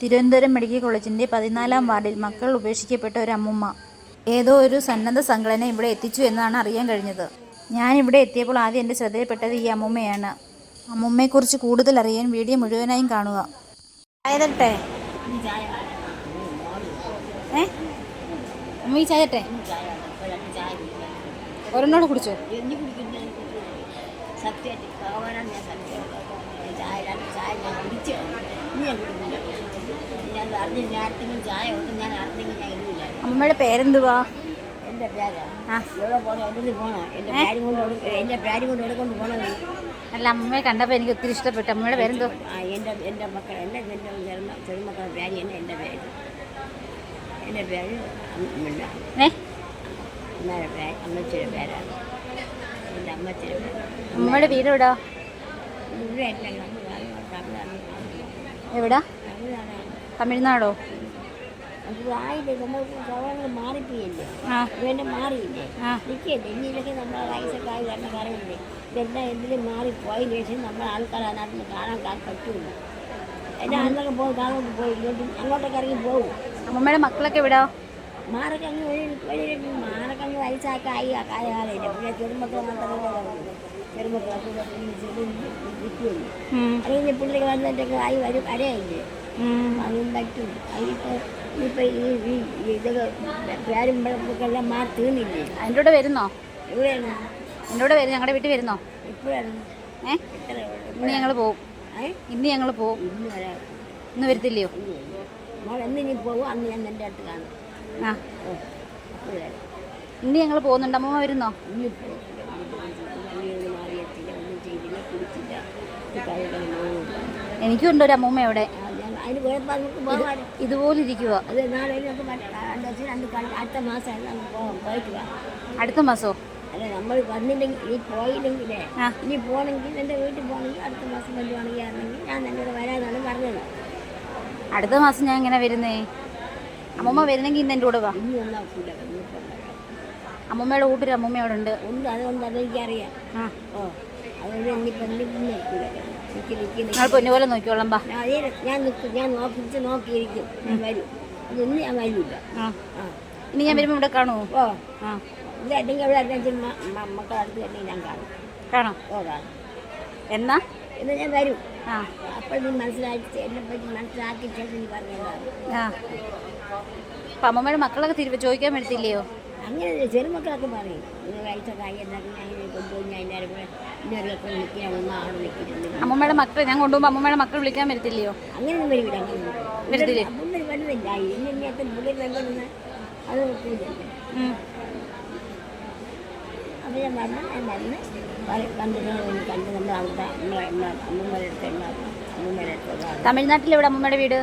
Thiruvananthapuram medical കോളേജിന്റെ പതിനാലാം വാർഡിൽ മക്കൾ ഉപേക്ഷിക്കപ്പെട്ട ഒരു അമ്മുമ്മ. ഏതോ ഒരു സന്നദ്ധ സംഘടന ഇവിടെ എത്തിച്ചു എന്നാണ് അറിയാൻ കഴിഞ്ഞത്. ഞാൻ ഇവിടെ എത്തിയപ്പോൾ ആദ്യം എന്റെ ശ്രദ്ധയിൽപ്പെട്ടത് ഈ അമ്മുമ്മയാണ്. അമ്മുമ്മയെക്കുറിച്ച് കൂടുതൽ അറിയാൻ വീഡിയോ മുഴുവനായും കാണുക. ചായതട്ടെ ഏ? അമ്മ ഈ ചായട്ടെ ഒരെണ്ണോട് കുടിച്ചോ? സത്യമായിട്ട് ഞാൻ ചായ ചായ കുടിച്ചു. ഞാൻ ഞാൻ അറിഞ്ഞ ചായ ഒന്നും ഞാൻ അറിഞ്ഞെങ്കിൽ ഞാൻ ഇടില്ല അമ്മമ്മയുടെ പേരെന്തുവാ? എന്റെ പേരാ. ആ. എവിടെ പോകണം എവിടെ പോകണം എന്റെ പേരും കൊണ്ട് എന്റെ പേരും കൊണ്ട് പോകണം അല്ല അമ്മയെ കണ്ടപ്പോൾ എനിക്ക് ഒത്തിരി ഇഷ്ടപ്പെട്ടു. അമ്മയുടെ പേരെന്തോ എന്റെ എന്റെ മക്കൾ എന്റെ എന്റെ ചെറുമ ചെറുമക്കളുടെ പേര് തന്നെ എന്റെ പേര്. എന്റെ പേര് അമ്മ അമ്മയുടെ പേര് അമ്മച്ചിയുടെ പേരാണ് എന്റെ അമ്മച്ചിയുടെ പേര്. അമ്മമ്മയുടെ വീട് എവിടാ? ഇവിടെ എല്ലാം എവിടാ? തമിഴ്നാടോ? മാറിപ്പോയില്ലേ? മാറിയില്ലേ? ഇനിയിലൊക്കെ വയസ്സൊക്കെ ആയി വരണ കാര്യമില്ലേ ഇതെല്ലാം എന്തിനും മാറിപ്പോയതിന് ശേഷം നമ്മൾ ആൾക്കാർ അതിനകത്ത് നിന്ന് കാണാൻ കാ- പറ്റൂല. എന്റെ അന്നൊക്കെ പോയി കാണാൻ പോയി ഇങ്ങോട്ട് അങ്ങോട്ടൊക്കെ ഇറങ്ങി പോകും. അമ്മമ്മയുടെ മക്കളൊക്കെ എവിടാ? മാറൊക്കെ അങ്ങ് വഴി വഴി മാറൊക്കെ അങ്ങ് വയസ്സാക്കി ആയി ആ കാലമില്ല പിന്നെ ചെറുമക്കൾ മാത്രമേ അല്ലെങ്കിൽ പുള്ളിക്ക് വന്നിട്ടൊക്കെ ആയി വരും അരയല്ലേ. അതും പറ്റും. അതിപ്പോൾ ഇപ്പം ഈ ഇതൊക്കെ പേരും മാറി തീർന്നില്ലേ? അതിന്റെ കൂടെ വരുന്നോ? എവിടെയാണ്? എന്റെ കൂടെ വരും ഞങ്ങളുടെ വീട്ടിൽ വരുന്നോ? ഇപ്പോഴാണ് ഏ? ഇന്ന് ഞങ്ങൾ പോവും. ഇന്ന് ഞങ്ങൾ പോവും. ഇന്ന് വരാം. ഇന്ന് വരത്തില്ലയോ? എന്നിനി പോകും അന്ന് ഞാൻ എന്റെ അടുത്ത് കാണും. ആ. ഇന്ന് ഞങ്ങൾ പോകുന്നുണ്ട്. അമ്മമ്മ വരുന്നോ? ഒന്നും ചെയ്തില്ല കുടിച്ചില്ല കഴിക്കണം എനിക്കും ഉണ്ട് ഒരു അമ്മൂമ്മ അവിടെ. പോകാൻ ഇതുപോലെ ഇരിക്കുക അടുത്ത മാസം അടുത്ത അല്ല നമ്മൾ വന്നില്ലെങ്കിൽ നീ പോയില്ലെങ്കിലേ. ഇനി പോകണമെങ്കിൽ എന്റെ വീട്ടിൽ പോകണമെങ്കിൽ അടുത്ത മാസം വരുവാണെങ്കിൽ ആണെങ്കിൽ ഞാൻ എന്നോട് വരാനാണ് പറഞ്ഞത്. അടുത്ത മാസം ഞാൻ ഇങ്ങനെ വരുന്നേ? അമ്മമ്മ വരുന്നെങ്കിൽ ഇന്ന് എന്റെ കൂടെ വാ. അമ്മമ്മയുടെ കൂട്ടൊരു അമ്മൂമ്മ അവിടെ ഉണ്ട്. ഉണ്ട് അതുകൊണ്ട് അതെനിക്കറിയാം ആ. ഓ. ഞങ്ങൾ പൊന്നുപോലെ നോക്കിക്കോളാം ബാ ഞാൻ നിൽക്കും ഞാൻ നോക്കിച്ച് നോക്കിയിരിക്കും. ഞാൻ വരും. അതൊന്നും ഞാൻ വരില്ല. ഇനി ഞാൻ വരുമ്പോൾ ഇവിടെ കാണുമോ ഓ. ആ. ഇത് അല്ലെങ്കിൽ അവിടെ അടുത്ത് മക്കളുടെ അടുത്ത് തന്നെ ഞാൻ കാണും. കാണാം. ഓ കാണാം. എന്നാ? എന്നാ ഞാൻ വരും. ആ. അപ്പോൾ നീ മനസ്സിലാക്കി എന്നെ പറ്റി മനസ്സിലാക്കി ശേഷം നീ പറഞ്ഞു അമ്മമ്മയുടെ മക്കളൊക്കെ തിരിച്ചു ചോദിക്കാൻ പറ്റത്തില്ലയോ അങ്ങനെ ചെറുമക്കളൊക്കെ പറയും. നിങ്ങൾ വയസ്സൊക്കെ ആയി എന്നാക്കി ഞാൻ കൊണ്ടുപോയി ഞാൻ എല്ലാവരും കൂടെ ഇന്നൊക്കെ നിൽക്കാൻ ഒന്ന് ആളെ നിൽക്കിയിട്ടുണ്ട്. അമ്മമ്മയുടെ മക്കൾ ഞാൻ കൊണ്ടുപോകുമ്പോൾ അമ്മമ്മയുടെ മക്കൾ വിളിക്കാൻ പറ്റത്തില്ലയോ അങ്ങനെയൊന്നും വരില്ല അങ്ങനെ ഒന്നും പുള്ളി വരുന്നില്ല ഇന്ന ഇന്നത്തെ പുള്ളി വരുന്ന അത് നോക്കിയില്ല. അപ്പം ഞാൻ വന്ന് ഞാൻ വന്ന് കണ്ടിട്ട് കണ്ട് നമ്മൾ അവിടെ നമ്മളെ അമ്മമ്മയുടെ അടുത്ത് അമ്മമ്മയുടെ അടുത്ത് തമിഴ്നാട്ടിൽ എവിടെ അമ്മമ്മയുടെ വീട്?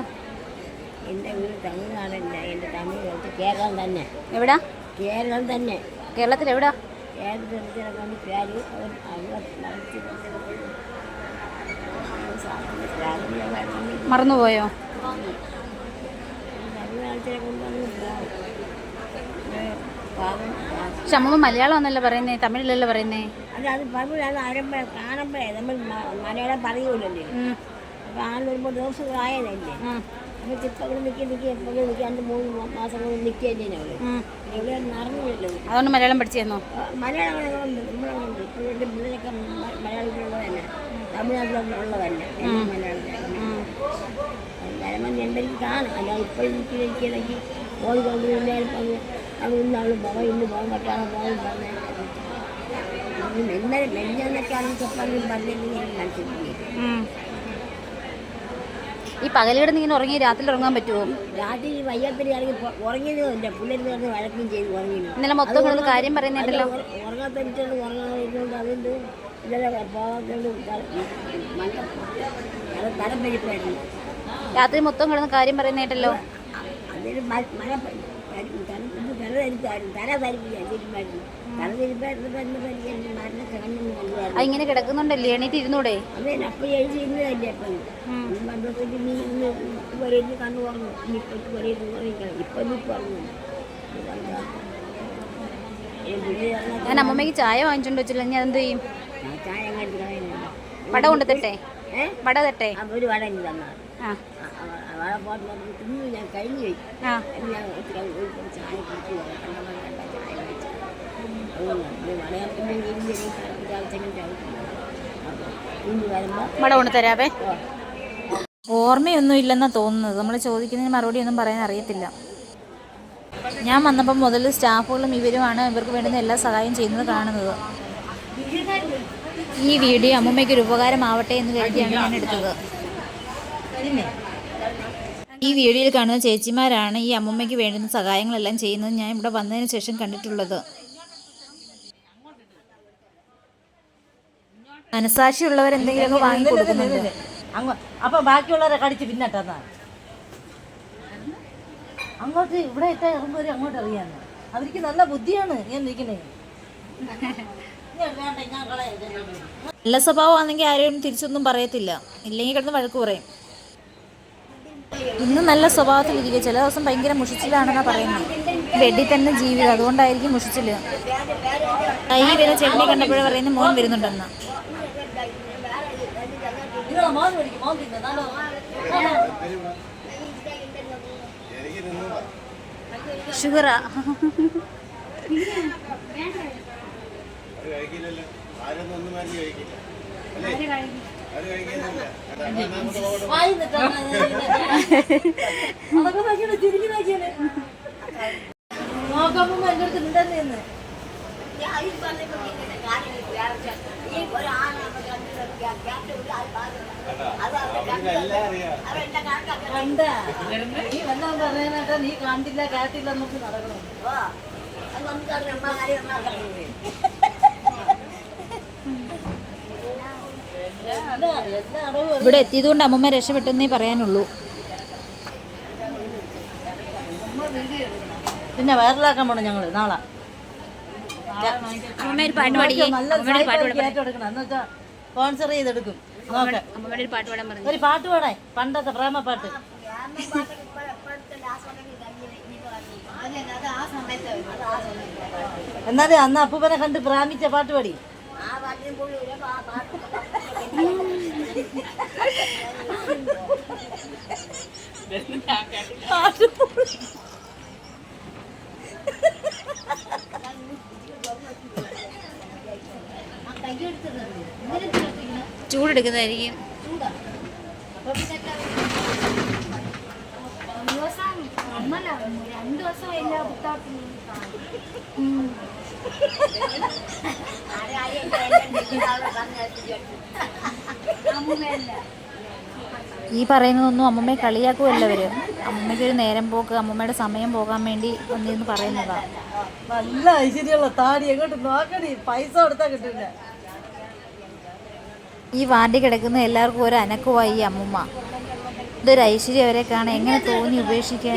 എന്റെ വീട് തമിഴ്നാടല്ല. എന്റെ തമിഴ് കേരളം തന്നെ. എവിടാ? കേരളം തന്നെ. കേരളത്തിൽ എവിടാ? മറന്നുപോയോ? പക്ഷെ മലയാളം എന്നല്ല പറയുന്നേ തമിഴിലല്ല പറയുന്നേ? അത് അത് പറയുമ്പോഴാണ് ആരംഭം കാണുമ്പോഴേ നമ്മൾ മലയാളം പറയൂലല്ലേ? ഉം. അപ്പോൾ ആ വരുമ്പോൾ ദിവസങ്ങളായതല്ലേ? അപ്പോൾ ഇപ്പം ഇവിടെ നിൽക്കി നിൽക്കി എപ്പോഴും മൂന്ന് മാസം കൊണ്ട്. ഇവിടെ അറിഞ്ഞില്ലല്ലോ അതുകൊണ്ട് മലയാളം പഠിച്ചിരുന്നോ? തന്നോ മലയാളം നമ്മളുണ്ട് നമ്മളവിടെ ഇപ്പോൾ എന്റെ പിള്ളേരൊക്കെ മ- മലയാളത്തിലുള്ളതല്ല തമിഴ്നാട്ടിലുള്ളതല്ല എല്ലാം മലയാളത്തിലാണ്. മലയാളം എന്തെങ്കിലും കാണും. അല്ല ഇപ്പോൾ എനിക്ക് എനിക്കിടയ്ക്ക് പോയി കൊണ്ട് എല്ലാവരും പറഞ്ഞു അത് ഇന്ന് അവൾ പോകാം ഇന്ന് പോകാൻ പറ്റാതെ പോകാൻ പറഞ്ഞു ഇന്നലെ മെല്ലെന്നൊക്കെ ആണെങ്കിൽ ചെപ്പാൻ പറഞ്ഞില്ലെങ്കിൽ എനിക്ക് മനസ്സിലായി ഉം. ഈ പകൽ കിടന്ന് ഇങ്ങനെ ഉറങ്ങി രാത്രി ഉറങ്ങാൻ പറ്റുമോ രാത്രി പിള്ളേർ വഴക്കും ചെയ്ത് ഉറങ്ങിയില്ല. ഇന്നലെ മൊത്തം കിടന്ന് കാര്യം പറയുന്നുണ്ടല്ലോ ഇന്നലെ പോകാത്തോണ്ട് തരം പരിപ്പായിരുന്നു. രാത്രി മൊത്തം കിടന്ന് കാര്യം പറയുന്നേട്ടല്ലോ അതിന് മഴ തല തല ഇങ്ങനെ കിടക്കുന്നുണ്ടല്ലേ എണീറ്റ് ഇരുന്നൂടെ ഞാൻ അമ്മമ്മയ്ക്ക് ചായ വാങ്ങിച്ചോണ്ട് വെച്ചില്ല ഞാൻ എന്ത് ചെയ്യും വട കൊണ്ട് തട്ടെ വട തട്ടെ ആ ഒരു വട കഴിഞ്ഞു ചായ കുടിച്ചു കണ്ടപ്പോൾ കണ്ട ചായ കുടിച്ചു അതുകൊണ്ട് മലയാളത്തിന്റെ ഇന്ത്യൻ ചാവച്ചെങ്കിലും ചാവിട്ടില്ല അപ്പോൾ ഇന്ന് വരുമ്പോൾ മട കൊണ്ട് തരാവേ. ഓർമ്മയൊന്നും ഇല്ലെന്നാ തോന്നുന്നത്. നമ്മൾ ചോദിക്കുന്നതിന് മറുപടി ഒന്നും പറയാൻ അറിയത്തില്ല. ഞാൻ വന്നപ്പം മുതൽ സ്റ്റാഫുകളും ഇവരുമാണ് ഇവർക്ക് വേണ്ടുന്ന എല്ലാ സഹായം ചെയ്യുന്നത് കാണുന്നത്. ഈ വീഡിയോ അമ്മൂമ്മയ്ക്ക് ഒരു ഉപകാരമാവട്ടെ എന്ന് കരുതിയാണ് ഞാൻ എടുത്തത്. ഈ വീഡിയോയിൽ കാണുന്ന ചേച്ചിമാരാണ് ഈ അമ്മൂമ്മയ്ക്ക് വേണ്ടുന്ന സഹായങ്ങളെല്ലാം ചെയ്യുന്നത് ഞാൻ ഇവിടെ വന്നതിന് ശേഷം കണ്ടിട്ടുള്ളത്. മനസാക്ഷിയുള്ളവർ എന്തെങ്കിലുമൊക്കെ വാങ്ങി കൊടുക്കുന്നുണ്ട് അങ്ങോ അപ്പൊ ബാക്കിയുള്ളവരെ കടിച്ച് പിന്നട്ടെന്നാ? അങ്ങോട്ട് ഇവിടെ ഇട്ട ഇറങ്ങുമ്പോൾ അങ്ങോട്ട് അറിയാന്ന് അവർക്ക് നല്ല ബുദ്ധിയാണ് ഞാൻ നിൽക്കണേ. നല്ല സ്വഭാവമാണെങ്കിൽ ആരെയും തിരിച്ചൊന്നും പറയത്തില്ല. ഇല്ലെങ്കിൽ കിടന്ന് വഴക്ക് പറയും. ഇന്ന് നല്ല സ്വഭാവത്തിൽ സ്വഭാവത്തിലിരിക്കുക ചില ദിവസം ഭയങ്കര മുഷിച്ചിലാണെന്നാ പറയുന്നത്. വെടി തന്നെ ജീവിതം അതുകൊണ്ടായിരിക്കും മുഷിച്ചിൽ. കൈ വരുന്ന ചെടിനെ കണ്ടപ്പോഴേ പറയുന്നത് മോൻ വരുന്നുണ്ടെന്ന് നിങ്ങളെ മോൻ മേടിക്കും മോൻ തിന്നു നല്ലോ ഷുഗറാ കഴിക്കില്ലല്ലോ ആരൊന്നും ഒന്നും മാറ്റി കഴിക്കില്ല അല്ലേ ആര് കഴിക്കുന്നില്ല വായി നിട്ടാണ് അതൊക്കെ നോക്കിയാണ് തിരിഞ്ഞു നോക്കിയാണ് നോക്കുമ്പോ എന്റെ അടുത്ത് ഉണ്ടെന്ന് ഈ പറഞ്ഞപ്പോൾ ഇങ്ങനെ കണ്ട നീ വന്നാൻ പറയാനാട്ടാ നീ കണ്ടില്ല കേട്ടില്ല നമുക്ക് നടക്കണം ഇവിടെ എത്തിയതുകൊണ്ട് അമ്മമ്മ രക്ഷപ്പെട്ടെന്നേ പറയാനുള്ളൂ. പിന്നെ വൈറലാക്കാൻ പോണം ഞങ്ങൾ നാളെ. ഒരു പാട്ട് നല്ല അമ്മമ്മയുടെ പാട്ട് പാടി ഏറ്റെടുക്കണം എന്ന് വെച്ചാ സ്പോൺസർ ചെയ്തെടുക്കും. ഒരു പാട്ട് പാടാൻ പറഞ്ഞു. ഒരു പാട്ട് പാടാൻ പണ്ടത്തെ പ്രേമ പാട്ട്. എന്നാലും അന്ന് അപ്പൂപ്പനെ കണ്ട് പ്രാമിച്ച പാട്ട് പാടി. പാട്ട് ചൂടെടുക്കുന്നതായിരിക്കും. ഈ പറയുന്നതൊന്നും അമ്മമ്മയെ കളിയാക്കുമല്ല അവർ. അമ്മമ്മയ്ക്കൊരു നേരം പോക്ക് അമ്മമ്മയുടെ സമയം പോകാൻ വേണ്ടി വന്നിരുന്നു പറയുന്നതാ. നല്ല ഐശ്വര്യമുള്ള താടി എങ്ങോട്ട് നോക്കണി? പൈസ കൊടുത്താ കിട്ടില്ല ഈ വാർഡിൽ കിടക്കുന്ന എല്ലാവർക്കും ഒരു അനക്കമായി ഈ അമ്മുമ്മ. ഇതൊരു ഐശ്വര്യ അവരെ കാണാൻ എങ്ങനെ തോന്നി ഉപേക്ഷിക്കാൻ?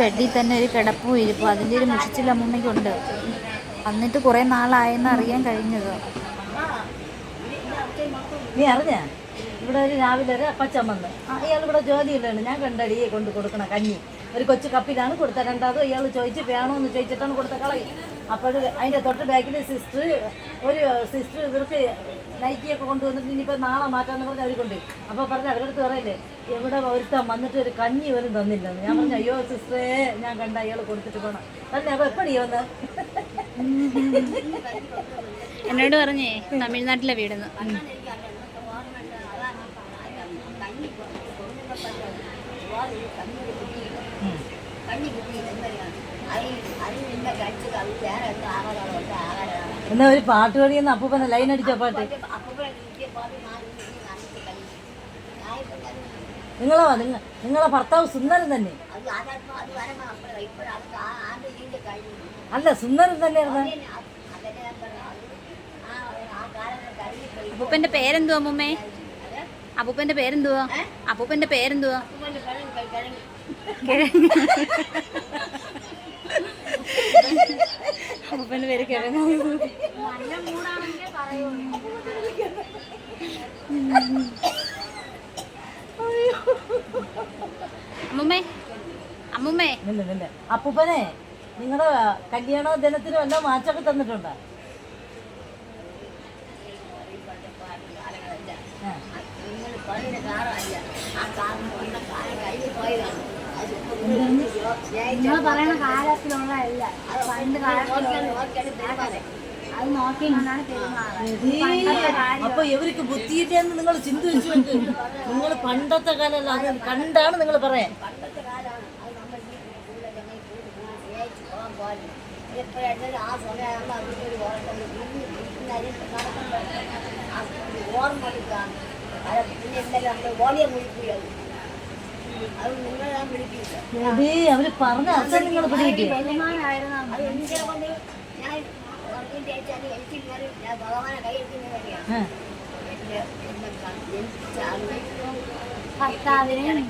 ബെഡിൽ തന്നെ ഒരു കിടപ്പും ഇരിപ്പും. അതിന്റെ ഒരു മുഷിച്ചിൽ അമ്മുമ്മയ്ക്കുണ്ട്. വന്നിട്ട് കുറേ നാളായെന്ന് അറിയാൻ കഴിഞ്ഞത്. നീ അറിഞ്ഞ? ഇവിടെ ഒരു രാവിലെ ഒരു അപ്പച്ചൻ വന്ന്. അയാൾ ഇവിടെ ജോലിയില്ലാണ് ഞാൻ കണ്ടടി കൊണ്ട് കൊടുക്കണം കഞ്ഞി. ഒരു കൊച്ചു കപ്പിലാണ് കൊടുത്ത രണ്ടാമത് ഇയാൾ ചോദിച്ച് വേണോ എന്ന് ചോദിച്ചിട്ടാണ് കൊടുത്ത കളയും അപ്പോൾ അതിന്റെ തൊട്ട് ബാക്കിൽ സിസ്റ്റർ ഒരു സിസ്റ്റർ ഇവർക്ക് നൈറ്റിയൊക്കെ കൊണ്ടുവന്നിട്ട് ഇനിയിപ്പോൾ നാളെ മാറ്റാന്ന് പറഞ്ഞ് അവർ കൊണ്ട് അപ്പോൾ പറഞ്ഞ് അവരുടെ അടുത്ത് പറയല്ലേ എവിടെ ഒരുത്തൻ വന്നിട്ട് ഒരു കഞ്ഞി പോലും തന്നില്ലെന്ന്. ഞാൻ പറഞ്ഞു അയ്യോ സിസ്റ്ററേ ഞാൻ കണ്ട അയാൾ കൊടുത്തിട്ട് പോകണം തന്നെ അപ്പോൾ എപ്പോഴീ വന്ന്? എന്നോട് പറഞ്ഞേ തമിഴ്നാട്ടിലെ വീടെന്ന് കണ്ണി കിട്ടി എന്തറിയാം അത് അത് നിന്നെ കഴിച്ചത് അത് വേറെ എന്തോ ആഹാരമാണ് എന്തോ ആഹാരമാണ് എന്നാ ഒരു പാട്ട് പാടിയെന്ന് അപ്പൂപ്പന ലൈൻ അടിച്ച പാട്ട്. നിങ്ങളോ നിങ്ങ നിങ്ങളെ ഭർത്താവ് സുന്ദരൻ തന്നെ. അല്ല സുന്ദരൻ തന്നെയായിരുന്നു. അപ്പൂപ്പന്റെ പേരെന്തുവാ അമ്മൂമ്മേ? അപ്പൂപ്പന്റെ പേരെന്തുവാ? അപ്പൂപ്പന്റെ പേരെന്തുവാ? കിഴങ്ങ്. അപ്പൂപ്പന്റെ പേര് കിഴങ്ങ് നല്ല മൂടാണെങ്കിൽ പറയുള്ളൂ അമ്മൂമ്മേ. അമ്മൂമ്മേ. അപ്പൂപ്പനെ നിങ്ങളുടെ കല്യാണ ദിനത്തിന് വല്ല മാറ്റൊക്കെ തന്നിട്ടുണ്ടോ? കാറല്ല ആ. കാറിന് വന്ന കാലം കഴിഞ്ഞു പോയതാണ് നിങ്ങൾ പറയുന്ന കാലത്തിലുള്ളതല്ല അത് പണ്ട് കാലത്തിലുള്ള അത് നോക്കി പെരുമാറുന്നത്. അപ്പൊ ഇവർക്ക് ബുദ്ധിയില്ലെന്ന് നിങ്ങൾ ചിന്തിച്ചു നിങ്ങൾ പണ്ടത്തെ കാലമല്ല അത് കണ്ടാണ് നിങ്ങൾ പറയാൻ. ആ സമയമാകുമ്പോൾ അവർക്ക് ഒരു ഓർമ്മ ഓർമ്മ പിന്നെ എന്തായാലും നമ്മൾ അത് അവർ പറഞ്ഞ അർത്ഥം നിങ്ങൾ പിടികിട്ടി ഭർത്താവിനെ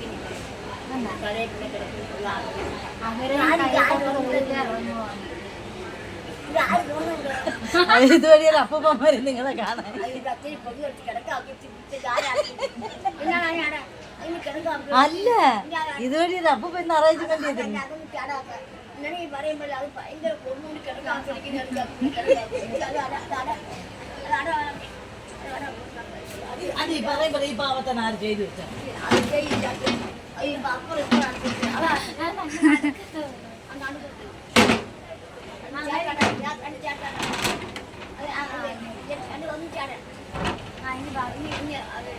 ഇതുവഴി ഒരു അപ്പൂപ്പന്മാര് നിങ്ങളെ കാണാൻ. അല്ല? ഇതുവഴി ഇത് അപ്പൊ പിന്നെ അറേഞ്ച്മെന്റ് ചെയ്തിരുന്നു അത് ഈ പറയുമ്പോൾ ഈ പാവത്തൻ ആര് ചെയ്തു വെച്ചാ? അത്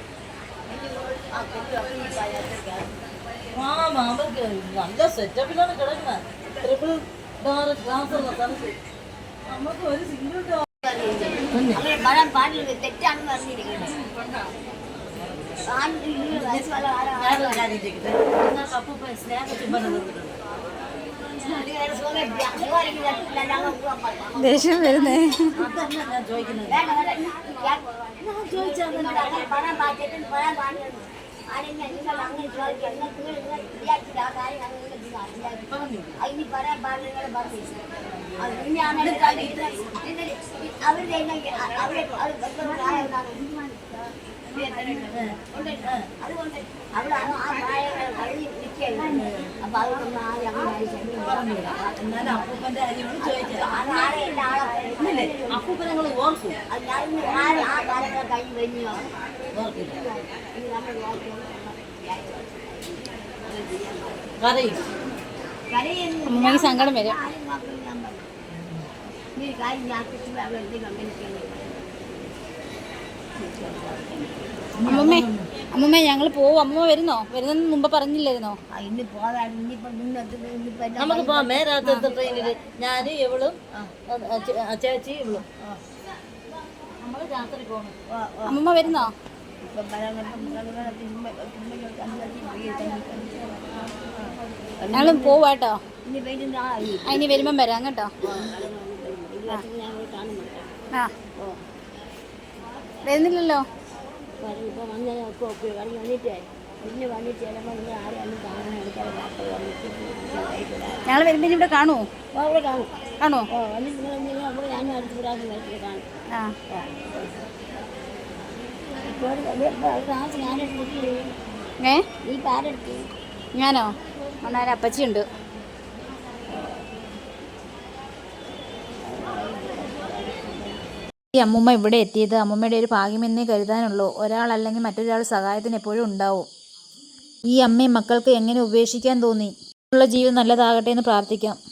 ചെയ്യില്ല. അത് ഈ അപ്പുറം ഇപ്പുറം അടുത്ത് അതാ. അങ്ങാണ്ട് കൊടുത്തു. ചാടാ, ഞാൻ കണ്ട് ചാടാ. അത് ആ, അത് ഞാൻ കണ്ട് വന്ന് ചാടാ. ആ, ഇനി വാ, ഇനി- ഇനി അത് ഇനി ആ കൊച്ചു അപ്പം ഈ പായത്തേക്കാണ്. ആ മാമക്ക് നല്ല സെറ്റപ്പിലാണ് കിടക്കുന്നത് ട്രിപ്പിൾ ഡോർ ഗ്ലാസ് ഉള്ള സ്ഥലത്ത് നമുക്ക് ഒരു സിംഗിൾ ഡോർ അങ്ങനെ വരാൻ പാടില്ല തെറ്റാണെന്ന് പറഞ്ഞിരിക്കുന്നത് ആൺ ദേഷ്യം വരുന്നേ. അതിന് പറയാൻ പാടില്ല നിങ്ങൾ പറഞ്ഞു അത് പിന്നെയാണ് അവർ അവരെ അത് വെക്കുന്ന പ്രായമാണ് അതുകൊണ്ട് അവിടെ ആ പ്രായങ്ങൾ കഴിഞ്ഞ് നിൽക്കുകയാണ് അപ്പൊ അതുകൊണ്ട് ആ ഞങ്ങൾ എന്നാലും അപ്പൂപ്പന്റെ കാര്യമാണ് ചോദിച്ചത് നാളെ നാളെ ഇല്ലേ അപ്പൂപ്പൻ നിങ്ങൾ ഓർക്കും അത് അമ്മയ്ക്ക് സങ്കടം വരും. ഞാൻ ഞാൻ അമ്മമ്മേ അമ്മമ്മേ ഞങ്ങൾ പോവും. അമ്മമ്മ വരുന്നോ? വരുന്ന മുമ്പ് പറഞ്ഞില്ലായിരുന്നോ? നമുക്ക് പോവാം. മേരാത്തത്തെ ട്രെയിനിൽ ഞാനും ഇവളും ആ, ആ, ചേ- ആ, ചേച്ചി ഇവളും. നമ്മൾ രാത്രി പോകണം അമ്മമ്മ വരുന്നോ? ഞങ്ങൾ പോവാട്ടോ. ഇനി വരുമ്പം വരാം കേട്ടോ. ആ വരുന്നില്ലല്ലോ? ഞങ്ങൾ വരുമ്പോൾ ഇവിടെ കാണുമോ കാണോ. കാണും. കാണുമോ ആ. ഏ? ഞാനോ? ഒന്നാര അപ്പച്ചിയുണ്ട് ഈ അമ്മൂമ്മ ഇവിടെ എത്തിയത് അമ്മൂമ്മയുടെ ഒരു ഭാഗ്യമെന്നേ കരുതാനുള്ളൂ. ഒരാളല്ലെങ്കിൽ മറ്റൊരാൾ സഹായത്തിന് എപ്പോഴും ഉണ്ടാവും. ഈ അമ്മയും മക്കൾക്ക് എങ്ങനെ ഉപേക്ഷിക്കാൻ തോന്നി? ഉള്ള ജീവിതം നല്ലതാകട്ടെ എന്ന് പ്രാർത്ഥിക്കാം.